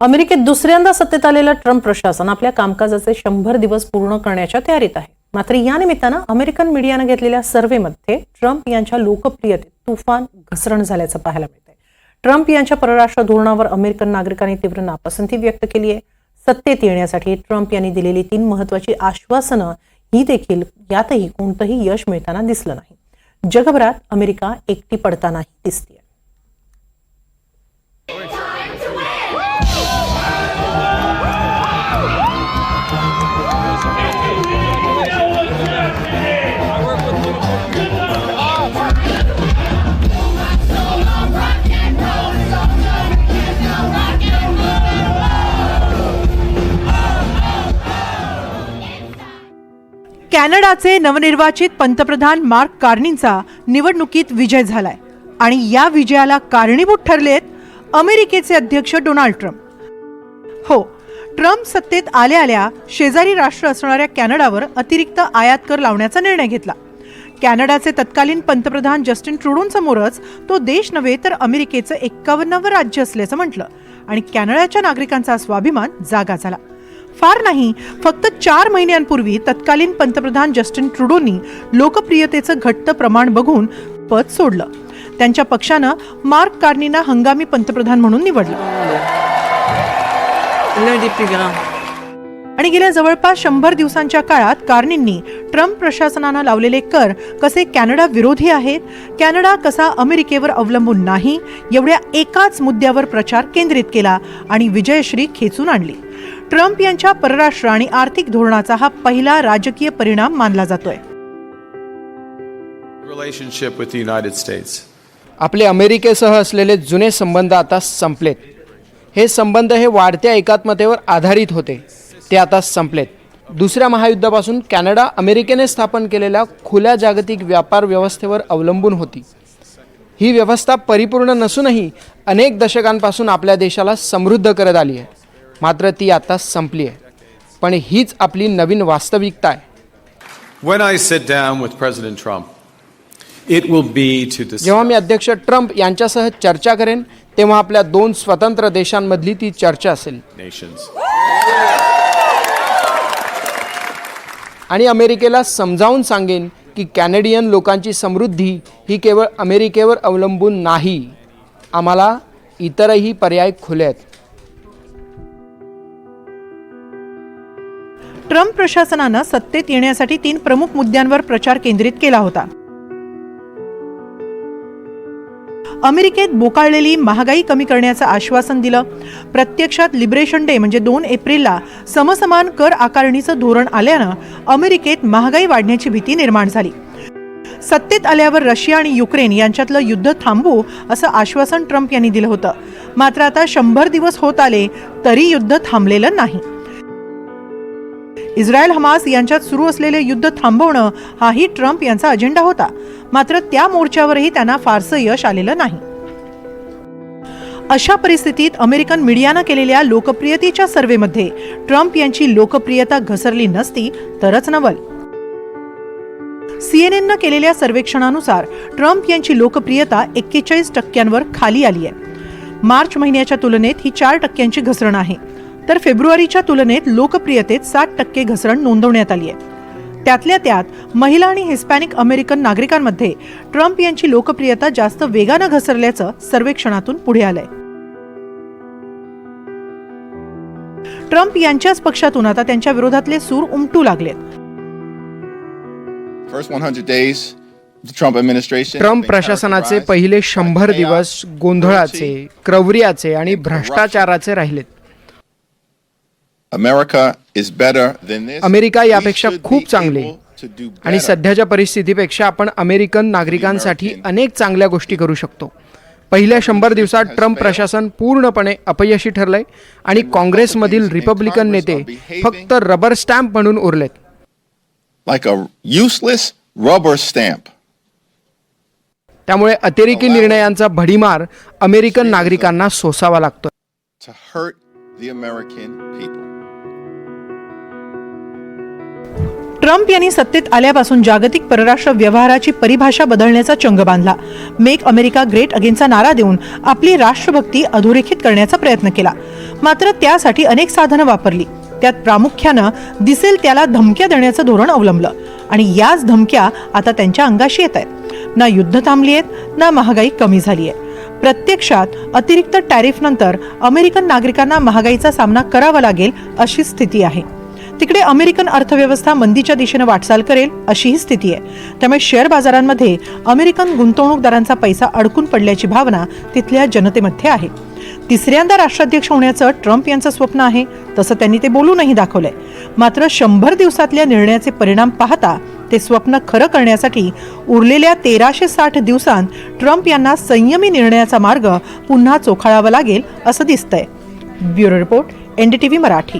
अमेरिकेत दुसऱ्यांदा सत्तेत आलेलं ट्रम्प प्रशासन आपल्या कामकाजाचे शंभर दिवस पूर्ण करण्याच्या तयारीत आहे. मात्र या निमित्तानं अमेरिकन मीडियानं घेतलेल्या सर्व्हेमध्ये ट्रम्प यांच्या लोकप्रियतेत तुफान घसरण झाल्याचं पाहायला मिळतंय. ट्रम्प यांच्या परराष्ट्र धोरणावर अमेरिकन नागरिकांनी तीव्र नापसंती व्यक्त केली आहे सत्तेत येण्यासाठी ट्रम्प यांनी दिलेली तीन महत्वाची आश्वासनं ही देखील यातही कोणतंही यश मिळताना दिसलं नाही. जगभरात अमेरिका एकटी पडतानाही दिसते कॅनडाचे नवनिर्वाचित पंतप्रधान मार्क कार्नींचा निवडणुकीत विजय झालाय. आणि या विजयाला कारणीभूत ठरलेत अमेरिकेचे अध्यक्ष डोनाल्ड ट्रम्प. हो ट्रम्प सत्तेत आल्या आल्या शेजारी राष्ट्र असणाऱ्या कॅनडावर अतिरिक्त आयात कर लावण्याचा निर्णय घेतला. कॅनडाचे तत्कालीन पंतप्रधान जस्टिन ट्रुडोंसमोरच तो देश नव्हे तर अमेरिकेचं एक्कावन्नावं राज्य असल्याचं म्हटलं आणि कॅनडाच्या नागरिकांचा स्वाभिमान जागा झाला. फार नाही फक्त चार महिन्यांपूर्वी तत्कालीन पंतप्रधान जस्टिन ट्रुडोनी लोकप्रियतेचं घट्ट प्रमाण बघून पद सोडलं. त्यांच्या पक्षानं मार्क कार्नीना हंगामी पंतप्रधान म्हणून निवडलं. आणि गेल्या जवळपास शंभर दिवसांच्या काळात कार्नींनी ट्रम्प प्रशासनानं लावलेले कर कसे कॅनडा विरोधी आहेत कॅनडा कसा अमेरिकेवर अवलंबून नाही एवढ्या एकाच मुद्द्यावर प्रचार केंद्रित केला आणि विजयश्री खेचून आणली. ट्रम्प यांच्या परराष्ट्र आणि आर्थिक धोरणाचा हा पहिला राजकीय परिणाम मानला जातोय. आपले अमेरिकेसह असलेले जुने संबंध आता संपलेत. हे संबंध हे वाढत्या एकात्मतेवर आधारित होते. ते आता संपलेत. दुसऱ्या महायुद्धापासून कॅनडा अमेरिकेने स्थापन केलेल्या खुल्या जागतिक व्यापार व्यवस्थेवर अवलंबून होती. ही व्यवस्था परिपूर्ण नसूनही अनेक दशकांपासून आपल्या देशाला समृद्ध करत आली आहे. मात्र ती आता संपली आहे. पण हीच आपली नवीन वास्तविकता आहे. When I sit down with President Trump, it will be to discuss जेव्हा मी अध्यक्ष ट्रम्प यांच्यासह चर्चा करेन तेव्हा आपल्या दोन स्वतंत्र देशांमधली ती चर्चा असेल. nations. आणि अमेरिकेला समजावून सांगेन की कॅनेडियन लोकांची समृद्धी ही केवळ अमेरिकेवर अवलंबून नाही. आम्हाला इतरही पर्याय खुले आहेत. ट्रम्प प्रशासनानं सत्तेत येण्यासाठी तीन प्रमुख मुद्द्यांवर प्रचार केंद्रित केला होता. अमेरिकेत बोकाळलेली महागाई कमी करण्याचं आश्वासन दिलं. प्रत्यक्षात लिबरेशन डे म्हणजे दोन एप्रिलला समसमान कर आकारणीचं धोरण आल्यानं अमेरिकेत महागाई वाढण्याची भीती निर्माण झाली. सत्तेत आल्यावर रशिया आणि युक्रेन यांच्यातलं युद्ध थांबवू असं आश्वासन ट्रम्प यांनी दिलं होतं. मात्र आता शंभर दिवस होत आले तरी युद्ध थांबलेलं नाही. इस्रायल हमास यांच्यात सुरू असलेले युद्ध थांबवणं हाही ट्रम्प यांचा अजेंडा होता. मात्र त्या मोर्चावरही त्यांना फारसं यश आलेलं नाही. अशा परिस्थितीत अमेरिकन मीडियानं केलेल्या लोकप्रियतेच्या सर्व्हेमध्ये ट्रम्प यांची लोकप्रियता घसरली नसती तरच नवल. सीएनएननं केलेल्या सर्वेक्षणानुसार ट्रम्प यांची लोकप्रियता एक्केचाळीस टक्क्यांवर खाली आली आहे मार्च महिन्याच्या तुलनेत ही चार टक्क्यांची घसरण आहे. तर फेब्रुवारीच्या तुलनेत लोकप्रियतेत सात टक्के घसरण नोंदवण्यात आली आहे. त्यातल्या त्यात महिला आणि हिस्पॅनिक अमेरिकन नागरिकांमध्ये ट्रम्प यांची लोकप्रियता जास्त वेगानं घसरल्याचं सर्वेक्षणातून पुढे आलंय. ट्रम्प यांच्याच पक्षातून आता त्यांच्या विरोधातले सूर उमटू लागलेत. First 100 days, the Trump administration. Trump प्रशासनाचे पहिले शंभर दिवस गोंधळाचे क्रौर्याचे आणि भ्रष्टाचाराचे राहिलेत. अमेरिका यापेक्षा खूप चांगली. आणि. सध्याच्या परिस्थितीपेक्षा आपण अमेरिकन नागरिकांसाठी अनेक चांगल्या गोष्टी करू शकतो. पहिल्या शंभर दिवसात ट्रम्प प्रशासन पूर्णपणे अपयशी ठरलंय आणि काँग्रेसमधील रिपब्लिकन नेते फक्त रबर स्टॅम्प म्हणून उरलेत. Useless rubber stamp. त्यामुळे अतिरेकी निर्णयांचा भडीमार अमेरिकन नागरिकांना सोसावा लागतो ट्रम्प यांनी सत्तेत आल्यापासून जागतिक परराष्ट्र व्यवहाराची परिभाषा बदलण्याचा चंग बांधला. मेक अमेरिका ग्रेट अगेनचा नारा देऊन आपली राष्ट्रभक्ती अधोरेखित करण्याचा प्रयत्न केला. मात्र त्यासाठी अनेक साधनं वापरली. त्यात प्रामुख्यानं दिसेल त्याला धमक्या देण्याचं धोरण अवलंबलं. आणि याच धमक्या आता त्यांच्या अंगाशी येत आहेत. ना युद्ध थांबली आहेत ना महागाई कमी झाली आहे. प्रत्यक्षात अतिरिक्त टॅरिफ नंतर अमेरिकन नागरिकांना महागाईचा सामना करावा लागेल अशी स्थिती आहे. तिकडे अमेरिकन अर्थव्यवस्था मंदीच्या दिशेनं वाटचाल करेल अशीही स्थिती आहे. त्यामुळे शेअर बाजारांमध्ये अमेरिकन गुंतवणूकदारांचा पैसा अडकून पडल्याची भावना तिथल्या जनतेमध्ये आहे. तिसऱ्यांदा राष्ट्राध्यक्ष होण्याचं ट्रम्प यांचं स्वप्न आहे तसं त्यांनी ते बोलूनही दाखवलंय. मात्र शंभर दिवसातल्या निर्णयाचे परिणाम पाहता ते स्वप्न खरं करण्यासाठी उरलेल्या तेराशे साठ दिवसांत ट्रम्प यांना संयमी निर्णयाचा मार्ग पुन्हा चोखाळावा लागेल असं दिसतंय. Bureau report NDTV Marathi.